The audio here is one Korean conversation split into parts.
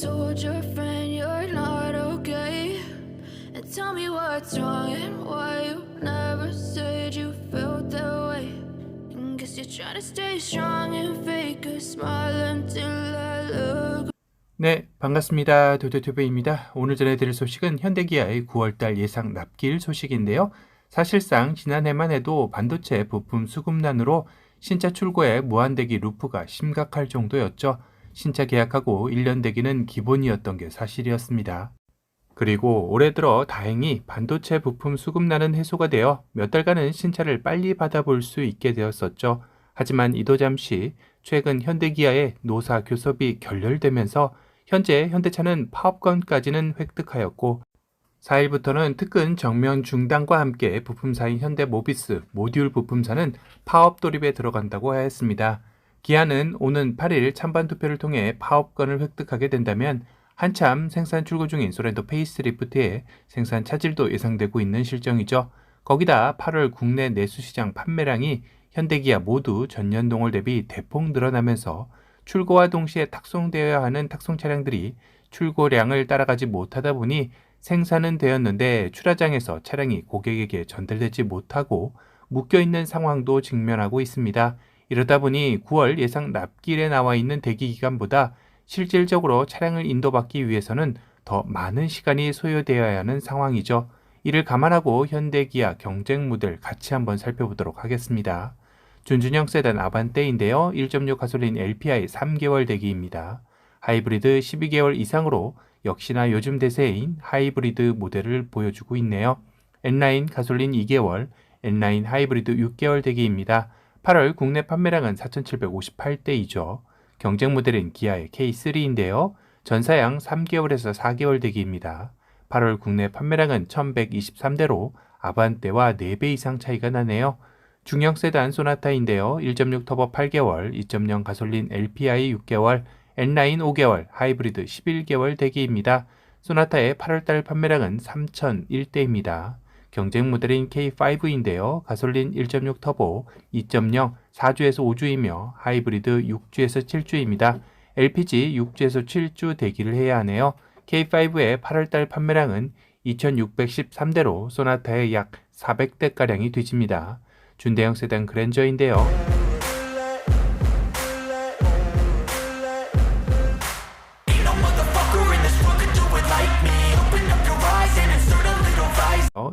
told your friend you're not okay. And tell me what's wrong and why you never said you felt that way. And guess you're trying to stay strong and fake a smile until I look 네, 반갑습니다. 도도튜브입니다. 오늘 전해드릴 소식은 현대기아의 9월달 예상 납기일 소식인데요. 사실상 지난해만 해도 반도체 부품 수급난으로 신차 출고에 무한대기 루프가 심각할 정도였죠. 신차 계약하고 1년 대기는 기본이었던 게 사실이었습니다. 그리고 올해 들어 다행히 반도체 부품 수급난은 해소가 되어 몇 달간은 신차를 빨리 받아볼 수 있게 되었었죠. 하지만 이도 잠시 최근 현대기아의 노사 교섭이 결렬되면서 현재 현대차는 파업권까지는 획득하였고 4일부터는 특근 정면 중단과 함께 부품사인 현대 모비스 모듈 부품사는 파업 돌입에 들어간다고 하였습니다. 기아는 오는 8일 찬반 투표를 통해 파업권을 획득하게 된다면 한참 생산 출고 중인 소렌토 페이스리프트의 생산 차질도 예상되고 있는 실정이죠. 거기다 8월 국내 내수시장 판매량이 현대기아 모두 전년 동월 대비 대폭 늘어나면서 출고와 동시에 탁송되어야 하는 탁송 차량들이 출고량을 따라가지 못하다 보니 생산은 되었는데 출하장에서 차량이 고객에게 전달되지 못하고 묶여 있는 상황도 직면하고 있습니다. 이러다 보니 9월 예상 납기일에 나와 있는 대기 기간보다 실질적으로 차량을 인도받기 위해서는 더 많은 시간이 소요되어야 하는 상황이죠. 이를 감안하고 현대기아 경쟁 모델 같이 한번 살펴보도록 하겠습니다. 준준형 세단 아반떼인데요. 1.6 가솔린 LPI 3개월 대기입니다. 하이브리드 12개월 이상으로 역시나 요즘 대세인 하이브리드 모델을 보여주고 있네요. N9 가솔린 2개월, N9 하이브리드 6개월 대기입니다. 8월 국내 판매량은 4,758대이죠. 경쟁 모델은 기아의 K3인데요. 전사양 3개월에서 4개월 대기입니다. 8월 국내 판매량은 1,123대로 아반떼와 4배 이상 차이가 나네요. 중형 세단 소나타인데요. 1.6 터보 8개월, 2.0 가솔린 LPI 6개월, N9 5개월, 하이브리드 11개월 대기입니다. 소나타의 8월달 판매량은 3,001대입니다. 경쟁 모델인 K5인데요. 가솔린 1.6 터보, 2.0 4주에서 5주이며 하이브리드 6주에서 7주입니다. LPG 6주에서 7주 대기를 해야 하네요. K5의 8월달 판매량은 2,613대로 소나타의 약 400대가량이 뒤집니다. 준대형 세단 그랜저인데요.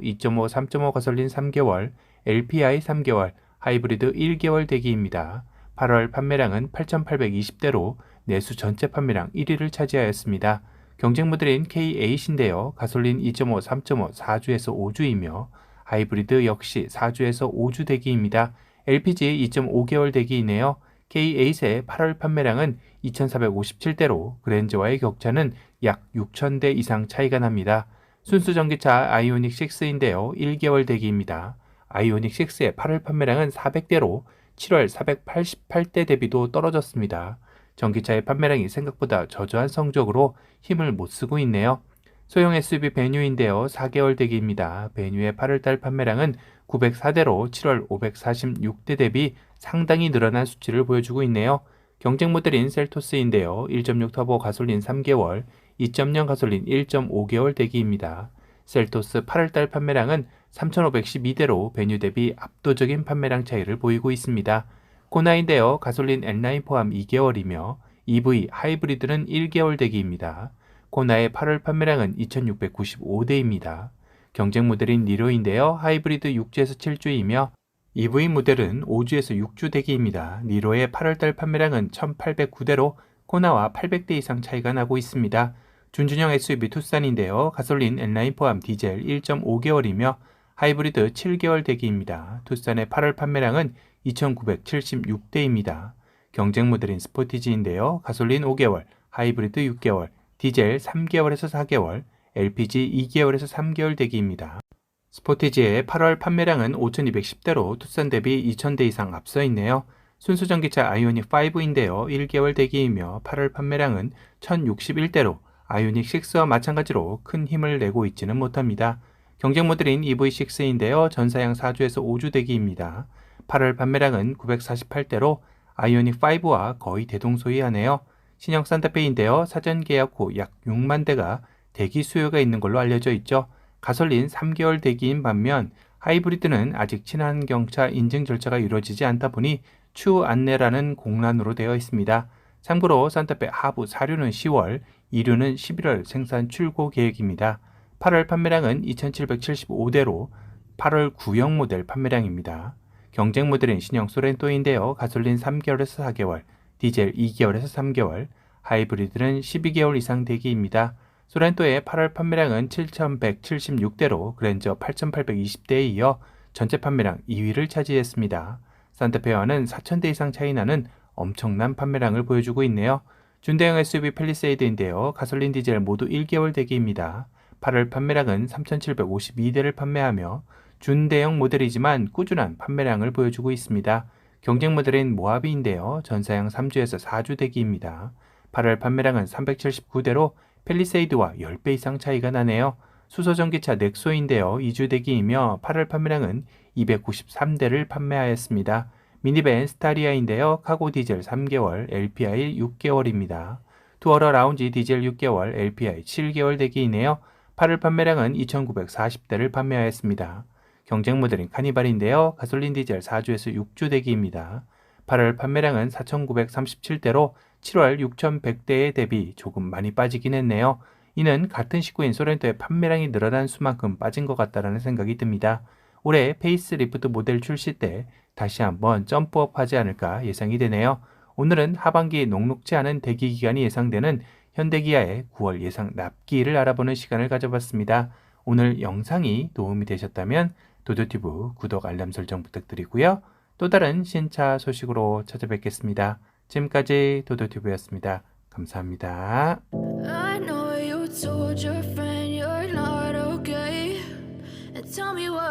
2.5, 3.5 가솔린 3개월, LPI 3개월, 하이브리드 1개월 대기입니다. 8월 판매량은 8,820대로 내수 전체 판매량 1위를 차지하였습니다. 경쟁 모델인 K8인데요. 가솔린 2.5, 3.5, 4주에서 5주이며 하이브리드 역시 4주에서 5주 대기입니다. LPG 2.5개월 대기이네요. K8의 8월 판매량은 2,457대로 그랜저와의 격차는 약 6,000대 이상 차이가 납니다. 순수 전기차 아이오닉 6인데요. 1개월 대기입니다. 아이오닉 6의 8월 판매량은 400대로 7월 488대 대비도 떨어졌습니다. 전기차의 판매량이 생각보다 저조한 성적으로 힘을 못 쓰고 있네요. 소형 SUV 베뉴인데요. 4개월 대기입니다. 베뉴의 8월달 판매량은 904대로 7월 546대 대비 상당히 늘어난 수치를 보여주고 있네요. 경쟁 모델인 셀토스인데요. 1.6 터보 가솔린 3개월, 2.0 가솔린 1.5개월 대기입니다. 셀토스 8월달 판매량은 3,512대로 베뉴 대비 압도적인 판매량 차이를 보이고 있습니다. 코나인데요. 가솔린 N9 포함 2개월이며 EV 하이브리드는 1개월 대기입니다. 코나의 8월 판매량은 2,695대입니다. 경쟁 모델인 니로인데요. 하이브리드 6주에서 7주이며 EV 모델은 5주에서 6주 대기입니다. 니로의 8월달 판매량은 1,809대로 코나와 800대 이상 차이가 나고 있습니다. 준준형 SUV 투싼인데요. 가솔린 N9 포함 디젤 1.5개월이며 하이브리드 7개월 대기입니다. 투싼의 8월 판매량은 2,976대입니다. 경쟁 모델인 스포티지인데요. 가솔린 5개월, 하이브리드 6개월, 디젤 3개월에서 4개월, LPG 2개월에서 3개월 대기입니다. 스포티지의 8월 판매량은 5,210대로 투싼 대비 2,000대 이상 앞서 있네요. 순수 전기차 아이오닉 5인데요. 1개월 대기이며 8월 판매량은 1,061대로 아이오닉 6와 마찬가지로 큰 힘을 내고 있지는 못합니다. 경쟁 모델인 EV6인데요. 전사양 4주에서 5주 대기입니다. 8월 판매량은 948대로 아이오닉 5와 거의 대동소이하네요. 신형 산타페인데요. 사전 계약 후 약 6만 대가 대기 수요가 있는 걸로 알려져 있죠. 가솔린 3개월 대기인 반면 하이브리드는 아직 친환경차 인증 절차가 이루어지지 않다 보니 추후 안내라는 공란으로 되어 있습니다. 참고로 산타페 하부 사륜은 10월, 2륜은 11월 생산 출고 계획입니다. 8월 판매량은 2,775대로 8월 구형 모델 판매량입니다. 경쟁 모델은 신형 소렌토인데요. 가솔린 3개월에서 4개월, 디젤 2개월에서 3개월, 하이브리드는 12개월 이상 대기입니다. 소렌토의 8월 판매량은 7,176대로 그랜저 8,820대에 이어 전체 판매량 2위를 차지했습니다. 산타페와는 4,000대 이상 차이 나는 엄청난 판매량을 보여주고 있네요. 준대형 SUV 펠리세이드인데요. 가솔린 디젤 모두 1개월 대기입니다. 8월 판매량은 3,752대를 판매하며 준대형 모델이지만 꾸준한 판매량을 보여주고 있습니다. 경쟁 모델인 모하비인데요. 전사양 3주에서 4주 대기입니다. 8월 판매량은 379대로 펠리세이드와 10배 이상 차이가 나네요. 수소 전기차 넥소인데요. 2주 대기이며 8월 판매량은 293대를 판매하였습니다. 미니밴 스타리아인데요. 카고 디젤 3개월, LPI 6개월입니다. 투어러 라운지 디젤 6개월, LPI 7개월 대기이네요. 8월 판매량은 2,940대를 판매하였습니다. 경쟁 모델인 카니발인데요. 가솔린 디젤 4주에서 6주 대기입니다. 8월 판매량은 4,937대로 7월 6,100대에 대비 조금 많이 빠지긴 했네요. 이는 같은 시구인 소렌토의 판매량이 늘어난 수만큼 빠진 것 같다라는 생각이 듭니다. 올해 페이스리프트 모델 출시 때 다시 한번 점프업 하지 않을까 예상이 되네요. 오늘은 하반기 녹록지 않은 대기 기간이 예상되는 현대기아의 9월 예상 납기를 알아보는 시간을 가져봤습니다. 오늘 영상이 도움이 되셨다면 도도티브 구독 알람 설정 부탁드리고요. 또 다른 신차 소식으로 찾아뵙겠습니다. 지금까지 도도티브였습니다. 감사합니다.